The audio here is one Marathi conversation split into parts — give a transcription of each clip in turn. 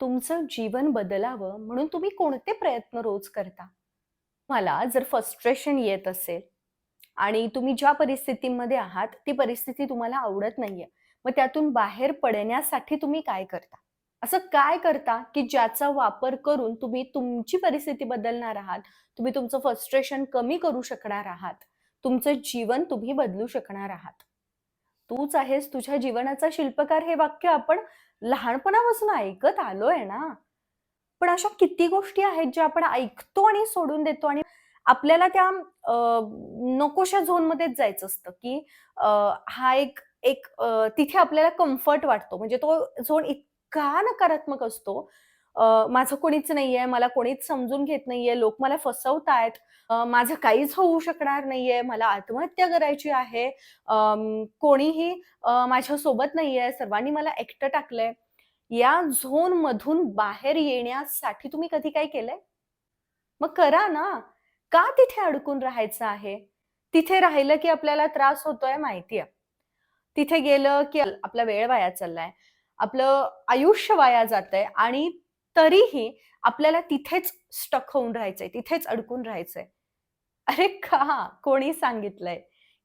तुमचं जीवन बदलावं म्हणून तुम्ही कोणते प्रयत्न रोज करता? मला जर फ्रस्ट्रेशन येत असेल आणि तुम्ही ज्या परिस्थितीमध्ये आहात, ती परिस्थिती तुम्हाला आवडत नाहीये. मग त्यातून बाहेर पडण्यासाठी तुम्ही काय करता? असं काय करता, की ज्याचा वापर करून तुम्ही तुमची परिस्थिती बदलणार आहात, तुम्ही तुमचं फ्रस्ट्रेशन कमी करू शकणार आहात, तुमचं जीवन तुम्ही बदलू शकणार आहात? तूच आहेस तुझ्या जीवनाचा शिल्पकार हे वाक्य आपण लहानपणापासून ऐकत आलोय ना. पण अशा किती गोष्टी आहेत ज्या आपण ऐकतो आणि सोडून देतो आणि आपल्याला त्या नकोशा झोनमध्येच जायचं असतं, की हा एक एक तिथे आपल्याला कम्फर्ट वाटतो. म्हणजे तो झोन इतका नकारात्मक असतो. माझं कोणीच नाहीये, मला कोणीच समजून घेत नाहीये, लोक मला फसवतायत, माझं काहीच होऊ शकणार नाहीये, मला आत्महत्या करायची आहे, कोणीही माझ्या सोबत नाहीये, सर्वांनी मला एकटं टाकलंय. या झोन मधून बाहेर येण्यासाठी तुम्ही कधी काही केलंय? मग करा ना. का तिथे अडकून राहायचं आहे? तिथे राहिलं की आपल्याला त्रास होतोय माहिती आहे. तिथे गेलं की आपला वेळ वाया चाललाय. आपलं आयुष्य वाया जातंय आणि तरीही आपल्याला तिथेच स्टक होऊन राहायचंय, तिथेच अडकून राहायचंय. अरे का? कोणी सांगितलंय?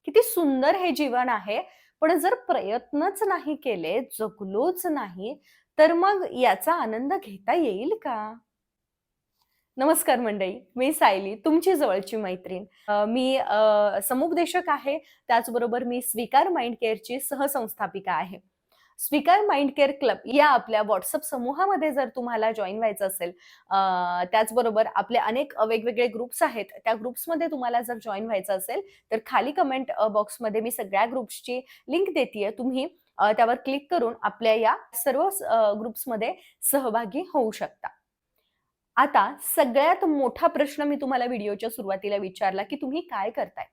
किती सुंदर हे जीवन आहे. पण जर प्रयत्नच नाही केले, जगलोच नाही, तर मग याचा आनंद घेता येईल का? नमस्कार मंडळी, मी सायली, तुमची जवळची मैत्रीण. मी समुपदेशक आहे. त्याचबरोबर मी स्वीकार माइंड केअरची सहसंस्थापिका आहे. स्पीकर माइंड केअर क्लब या आपल्या व्हॉट्सअप समूहामध्ये जर तुम्हाला जॉईन व्हायचं असेल, त्याचबरोबर आपले अनेक वेगवेगळे ग्रुप्स आहेत. त्या ग्रुप्समध्ये तुम्हाला जर जॉईन व्हायचं असेल, तर खाली कमेंट बॉक्समध्ये मी सगळ्या ग्रुप्सची लिंक देते तुम्ही त्यावर क्लिक करून आपल्या या सर्व ग्रुप्समध्ये सहभागी होऊ शकता. आता सगळ्यात मोठा प्रश्न मी तुम्हाला व्हिडिओच्या सुरुवातीला विचारला, की तुम्ही काय करताय?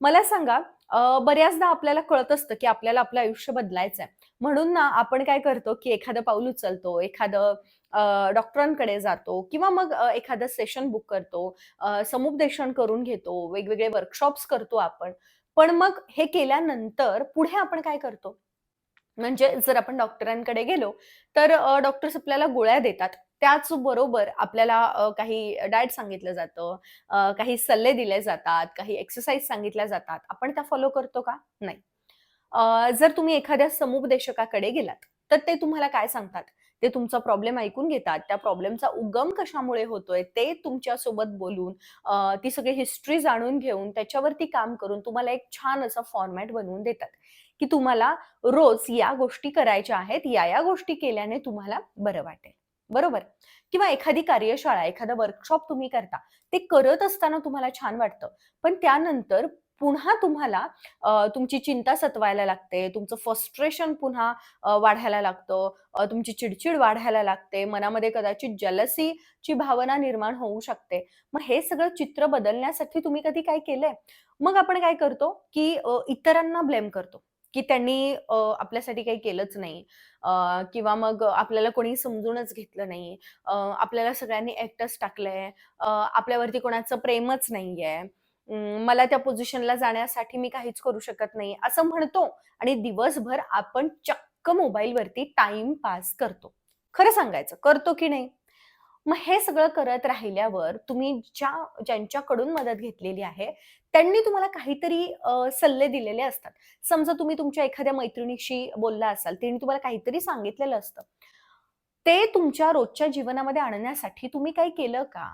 मला सांगा बऱ्याचदा आपल्याला कळत असतं, की आपल्याला आपलं आयुष्य बदलायचं आहे म्हणून ना आपण काय करतो, की एखादं पाऊल उचलतो, एखादं डॉक्टरांकडे जातो किंवा मग एखादं सेशन बुक करतो, समुपदेशन करून घेतो, वेगवेगळे वर्कशॉप्स करतो आपण. पण मग हे केल्यानंतर पुढे आपण काय करतो? म्हणजे जर आपण डॉक्टरांकडे गेलो, तर डॉक्टर्स आपल्याला गोळ्या देतात. त्याचबरोबर आपल्याला काही डाएट सांगितलं जातं, काही सल्ले दिले जातात, काही एक्सरसाइज सांगितल्या जातात. आपण त्या फॉलो करतो का? नाही. जर तुम्ही एखाद्या समुपदेशकाकडे गेलात, तर ते तुम्हाला काय सांगतात? ते तुमचा प्रॉब्लेम ऐकून घेतात. त्या प्रॉब्लेमचा उगम कशामुळे होतोय ते तुमच्यासोबत बोलून, ती सगळी हिस्ट्री जाणून घेऊन, त्याच्यावरती काम करून तुम्हाला एक छान असा फॉर्मॅट बनवून देतात, की तुम्हाला रोज या गोष्टी करायच्या आहेत. या-या गोष्टी केल्याने तुम्हाला बरं वाटेल. बरोबर? किंवा एखादी कार्यशाळा, एखादा वर्कशॉप तुम्ही करता. ते करत असताना तुम्हाला छान वाटतं. पण त्यानंतर पुन्हा तुम्हाला तुमची चिंता सतवायला लागते, तुमचं फ्रस्ट्रेशन पुन्हा वाढायला लागतं, तुमची चिडचिड वाढायला लागते, मनामध्ये कदाचित जेलसीची भावना निर्माण होऊ शकते. मग हे सगळं चित्र बदलण्यासाठी तुम्ही कधी काय केलंय? मग आपण काय करतो, की इतरांना ब्लेम करतो, की त्यांनी आपल्यासाठी काही केलंच नाही किंवा मग आपल्याला कोणी समजूनच घेतलं नाही. आपल्याला सगळ्यांनी एकटंच टाकलंय. आपल्यावरती कोणाचं प्रेमच नाहीये. मला त्या पोझिशनला जाण्यासाठी मी काहीच करू शकत नाही, असं म्हणतो आणि दिवसभर आपण चक्क मोबाईलवरती टाइम पास करतो. खरं सांगायचं, करतो की नाही? मग हे सगळं करत राहिल्यावर तुम्ही ज्या ज्यांच्याकडून मदत घेतलेली आहे, त्यांनी तुम्हाला काहीतरी सल्ले दिलेले असतात. समजा तुम्ही तुमच्या एखाद्या मैत्रिणीशी बोलला असाल, तिने तुम्हाला काहीतरी सांगितलेलं असतं. ते तुमच्या रोजच्या जीवनामध्ये आणण्यासाठी तुम्ही काही केलं का?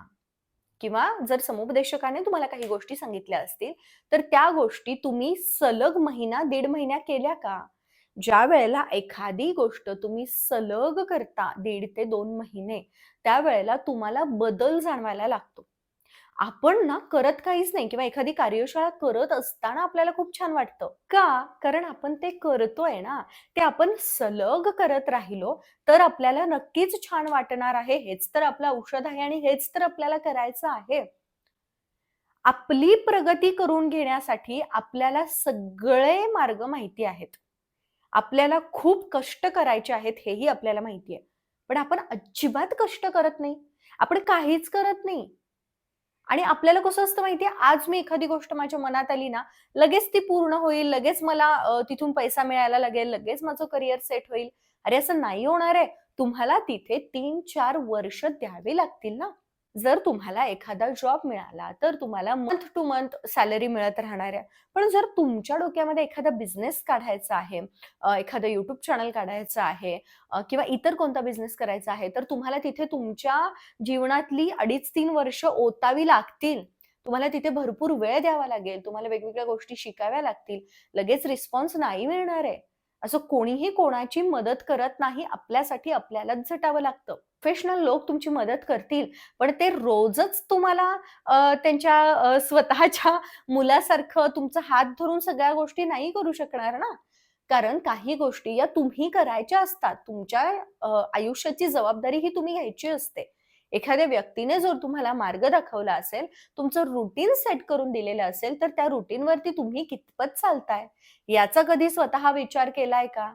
किंवा जर समुपदेशकाने तुम्हाला काही गोष्टी सांगितल्या असतील, तर त्या गोष्टी तुम्ही सलग महिना, दीड महिना केल्या का? ज्या वेळेला एखादी गोष्ट तुम्ही सलग करता दीड ते दोन महिने, त्यावेळेला तुम्हाला बदल जाणवायला लागतो. आपण ना करत काहीच नाही किंवा एखादी कार्यशाळा करत असताना आपल्याला खूप छान वाटतं. का? कारण आपण ते करतोय ना. ते आपण सलग करत राहिलो, तर आपल्याला नक्कीच छान वाटणार आहे. हेच तर आपलं औषध आहे आणि हेच तर आपल्याला करायचं आहे. आपली प्रगती करून घेण्यासाठी आपल्याला सगळे मार्ग माहिती आहेत. आपल्याला खूप कष्ट करायचे आहेत हेही आपल्याला माहिती आहे. पण आपण अजिबात कष्ट करत नाही. आपण काहीच करत नाही. आणि आपल्याला कसं असतं माहितीये, आज मी एखादी गोष्ट माझ्या मनात आली ना, लगेच ती पूर्ण होईल, लगेच मला तिथून पैसा मिळायला लागेल, लगेच माझं करियर सेट होईल. अरे असं नाही होणार आहे. तुम्हाला तिथे तीन चार वर्ष द्यावे लागतील ना जर तुम्हाला एखादा जॉब मिळाला तर तुम्हाला मंथ टू मंथ सॅलरी मिळत राहणार आहे. पण जर तुमच्या डोक्यामध्ये एखादा बिझनेस काढायचा आहे एखादं युट्यूब चॅनल काढायचं आहे किंवा इतर कोणता बिझनेस करायचा आहे तर तुम्हाला तिथे तुमच्या जीवनातली अडीच तीन वर्ष ओतावी लागतील. तुम्हाला तिथे भरपूर वेळ द्यावा लागेल. तुम्हाला वेगवेगळ्या गोष्टी शिकाव्या लागतील. लगेच रिस्पॉन्स नाही मिळणार आहे. असं कोणीही कोणाची मदत करत नाही आपल्यासाठी आपल्यालाच झटावं लागतं. प्रोफेशनल लोक तुमची मदत करतील पण ते रोजच तुम्हाला त्यांच्या स्वतःच्या मुलासारखं तुमचा हात धरून सगळ्या गोष्टी नाही करू शकणार ना? कारण काही गोष्टी या तुम्ही करायच्या असतात. तुमच्या आयुष्याची जबाबदारी ही तुम्ही घ्यायची असते. एखाद्या व्यक्तीने जर तुम्हाला मार्ग दाखवला असेल तुमचं रुटीन सेट करून दिलेलं असेल तर त्या रुटीनवरती तुम्ही कितपत चालताय? याचा कधी स्वतः विचार केलाय का?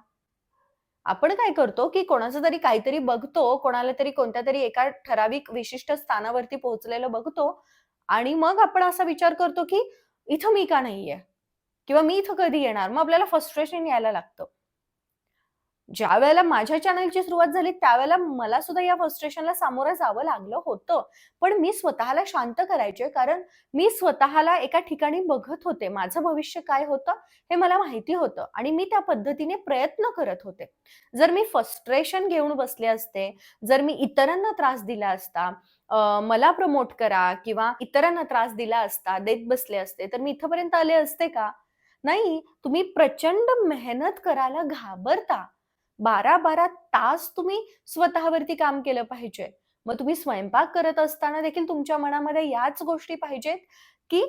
आपण काय करतो की कोणाचं तरी काहीतरी बघतो कोणाला तरी कोणत्या तरी एका ठराविक विशिष्ट स्थानावरती पोहोचलेलं बघतो आणि मग आपण असा विचार करतो की इथं मी का नाहीये? किंवा मी इथं कधी येणार? मग आपल्याला फ्रस्ट्रेशन यायला लागतं. ज्या वेळेला माझ्या चॅनलची सुरुवात झाली त्यावेळेला मला सुद्धा या फ्रस्ट्रेशनला सामोरं जावं लागलं होतं. पण मी स्वतःला शांत करायचे कारण मी स्वतःला एका ठिकाणी बघत होते माझं भविष्य काय होतं हे मला माहिती होतं आणि मी त्या पद्धतीने प्रयत्न करत होते. जर मी फ्रस्ट्रेशन घेऊन बसले असते जर मी इतरांना त्रास दिला असता मला प्रमोट करा किंवा इतरांना त्रास दिला असता देत बसले असते तर मी इथपर्यंत आले असते का? नाही तुम्ही प्रचंड मेहनत करायला घाबरता. बारा बारा तास तुम्ही स्वतःवरती काम केलं पाहिजे. मग तुम्ही स्वयंपाक करत असताना देखील तुमच्या मनामध्ये याच गोष्टी पाहिजेत की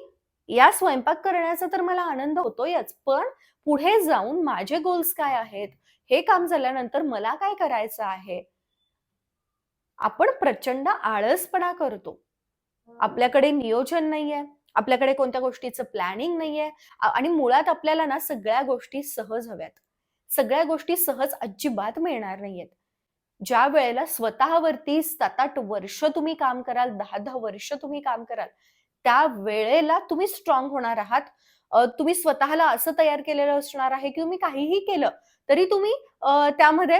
या स्वयंपाक करण्याचा तर मला आनंद होतोयच पण पुढे जाऊन माझे गोल्स काय आहेत? हे काम झाल्यानंतर मला काय करायचं आहे? आपण प्रचंड आळसपणा करतो. आपल्याकडे नियोजन नाहीये आपल्याकडे कोणत्या गोष्टीचं प्लॅनिंग नाहीये आणि मुळात आपल्याला ना सगळ्या गोष्टी सहज हव्यात. सगळ्या गोष्टी सहज अजिबात मिळणार नाहीयेत. ज्या वेळेला स्वतःवरती सात आठ वर्ष तुम्ही काम कराल दहा दहा वर्ष तुम्ही काम कराल त्या वेळेला तुम्ही स्ट्रॉंग होणार आहात. तुम्ही स्वतःला असं तयार केलेलं असणार आहे की तुम्ही काहीही केलं तरी तुम्ही त्यामध्ये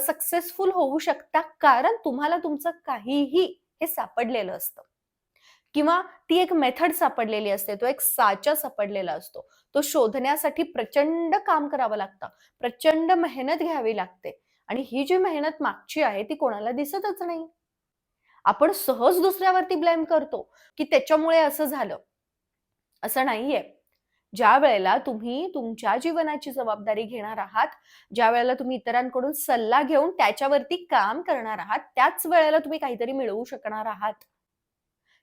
सक्सेसफुल होऊ शकता. कारण तुम्हाला तुमचं काहीही हे सापडलेलं असतं. किंवा ती एक मेथड सापडलेली असते तो एक साचा सापडलेला असतो. तो शोधण्यासाठी प्रचंड काम करावं लागतं. प्रचंड मेहनत घ्यावी लागते. आणि ही जी मेहनत मागची आहे ती कोणाला दिसतच नाही. आपण सहज दुसऱ्यावरती ब्लेम करतो की त्याच्यामुळे असं झालं. असं नाहीये. ज्या वेळेला तुम्ही तुमच्या जीवनाची जबाबदारी घेणार आहात ज्या वेळेला तुम्ही इतरांकडून सल्ला घेऊन त्याच्यावरती काम करणार आहात त्याच वेळेला तुम्ही काहीतरी मिळवू शकणार आहात.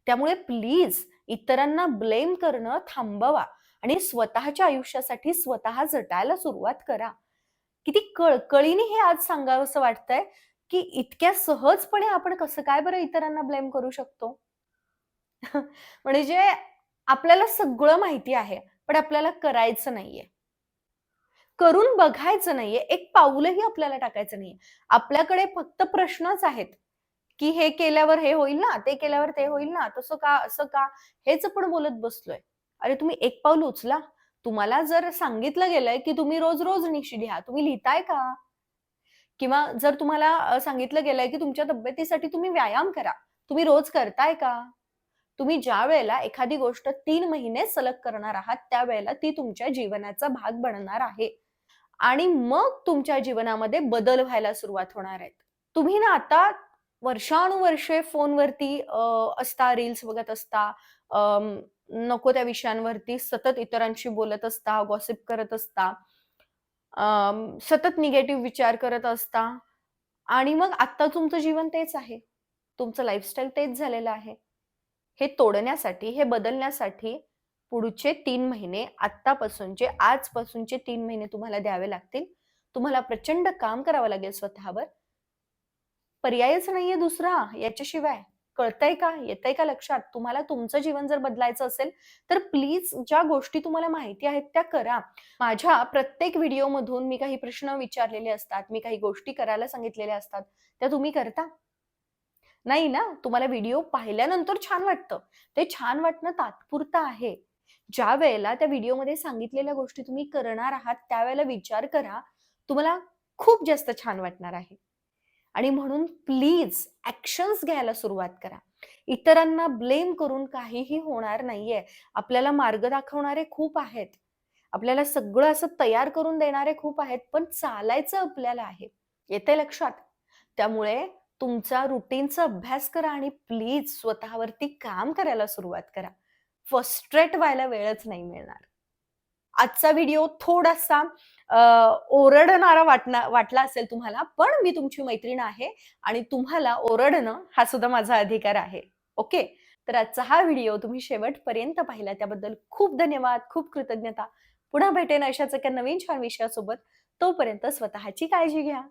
त्यामुळे प्लीज इतरांना ब्लेम करणं थांबवा आणि स्वतःच्या आयुष्यासाठी स्वतः जटायला सुरुवात करा. किती कळकळीने हे आज सांगावं असं वाटतंय की इतक्या सहजपणे आपण कसं काय बरं इतरांना ब्लेम करू शकतो? म्हणजे आपल्याला सगळं माहिती आहे पण आपल्याला करायचं नाहीये. करून बघायचं नाहीये एक पाऊलही आपल्याला टाकायचं नाहीये. आपल्याकडे फक्त प्रश्नच आहेत. की हे केल्यावर हे होईल ना ते केल्यावर ते होईल ना तसं का असं का? हेच आपण बोलत बसलोय. अरे तुम्ही एक पाऊल उचला. तुम्हाला जर सांगितलं गेलंय की तुम्ही रोज रोज निशी लिहा तुम्ही लिहिताय का? किंवा जर तुम्हाला सांगितलं गेलंय की तुमच्या तब्येतीसाठी तुम्ही व्यायाम करा तुम्ही रोज करताय का? तुम्ही ज्या वेळेला एखादी गोष्ट तीन महिने सलग करणार आहात त्यावेळेला ती तुमच्या जीवनाचा भाग बनणार आहे. आणि मग तुमच्या जीवनामध्ये बदल व्हायला सुरुवात होणार आहेत. तुम्ही ना आता वर्षानुवर्षे फोनवरती असता रील्स बघत असता नको त्या विषयांवरती सतत इतरांशी बोलत असता गॉसिप करत असता सतत निगेटिव्ह विचार करत असता. आणि मग आत्ता तुमचं जीवन तेच आहे. तुमचं लाईफस्टाईल तेच झालेलं आहे. हे तोडण्यासाठी हे बदलण्यासाठी पुढचे तीन महिने आत्तापासूनचे आजपासूनचे तीन महिने तुम्हाला द्यावे लागतील. तुम्हाला प्रचंड काम करावं लागेल स्वतःवर. पर्यायच नाहीये दुसरा. याच्याशिवाय कळतंय का? येतंय का लक्षात? तुम्हाला तुमचं जीवन जर बदलायचं असेल तर प्लीज ज्या गोष्टी तुम्हाला माहिती आहेत त्या करा. माझ्या प्रत्येक व्हिडिओमधून मी काही प्रश्न विचारलेले असतात मी काही गोष्टी करायला सांगितलेल्या असतात त्या तुम्ही करता? नाही ना? तुम्हाला व्हिडिओ पाहिल्यानंतर छान वाटतं. ते छान वाटणं तात्पुरतं आहे. ज्या वेळेला त्या व्हिडिओमध्ये सांगितलेल्या गोष्टी तुम्ही करणार आहात त्यावेळेला विचार करा. तुम्हाला खूप जास्त छान वाटणार आहे. आणि म्हणून प्लीज ऍक्शन्स घ्यायला सुरुवात करा. इतरांना ब्लेम करून काहीही होणार नाहीये. आपल्याला मार्ग दाखवणारे खूप आहेत. आपल्याला सगळं असं तयार करून देणारे खूप आहेत पण चालायचं आपल्याला आहे. येते लक्षात? त्यामुळे तुमचा रुटीनचा अभ्यास करा आणि प्लीज स्वतःवरती काम करायला सुरुवात करा. फर्स्ट्रेट व्हायला वेळच नाही मिळणार. आजचा व्हिडिओ थोडासा ओरडणारा वाटना वाटला असेल तुम्हाला पण मी तुमची मैत्रीण आहे आणि तुम्हाला ओरडणं हा सुद्धा माझा अधिकार आहे. ओके तर आजचा हा व्हिडिओ तुम्ही शेवटपर्यंत पाहिला त्याबद्दल खूप धन्यवाद खूप कृतज्ञता. पुन्हा भेटेन अशाच एका नवीन छान विषयासोबत. तोपर्यंत स्वतःची काळजी घ्या.